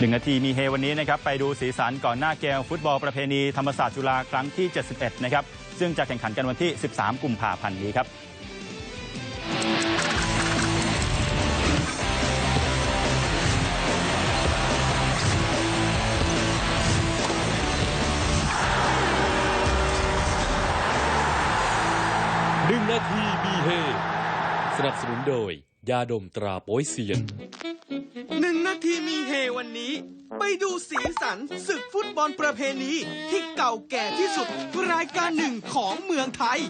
หนึ่งนาทีมีเฮวันนี้นะครับไปดูสีสันก่อนหน้าเกมฟุตบอลประเพณีธรรมศาสตร์จุฬาครั้งที่ 71 นะครับ ซึ่งจะแข่งขันกันวันที่ 13 กุมภาพันธ์นี้ครับหนึ่งนาทีมีเฮ สนับสนุนโดย ยาดมตราโป้ยเซียนหนึ่งนาทีมีเฮวันนี้ ไปดูสีสันศึกฟุตบอลประเพณีที่เก่าแก่ที่สุดรายการหนึ่งของเมืองไทย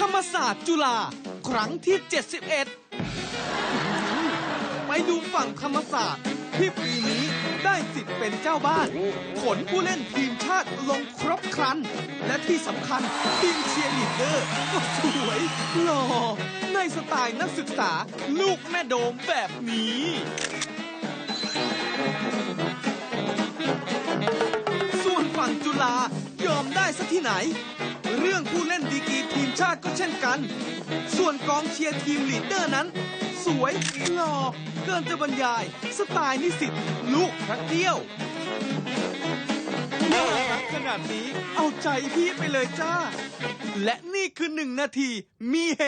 ธรรมศาสตร์จุฬาครั้งที่ 71 ไปดูฝั่งธรรมศาสตร์ เป็นเจ้าบ้าน ขนผู้เล่นทีมชาติลงครบครัน และที่สำคัญทีมเชียร์ลีดเดอร์ก็สวยหล่อในสไตล์นักศึกษาลูกแม่โดมแบบนี้ส่วนฝั่งจุฬายอมได้ซะที่ไหน เรื่องผู้เล่นดีกีทีมชาติก็เช่นกัน ส่วนกองเชียร์ทีมลีดเดอร์นั้น วยหล่อเกินจะบรรยาย สไตล์นิสิตลูกพระเกี้ยวน่ารักขนาดนี้เอาใจพี่ไปเลยจ้า และนี่คือหนึ่งนาทีมีเฮ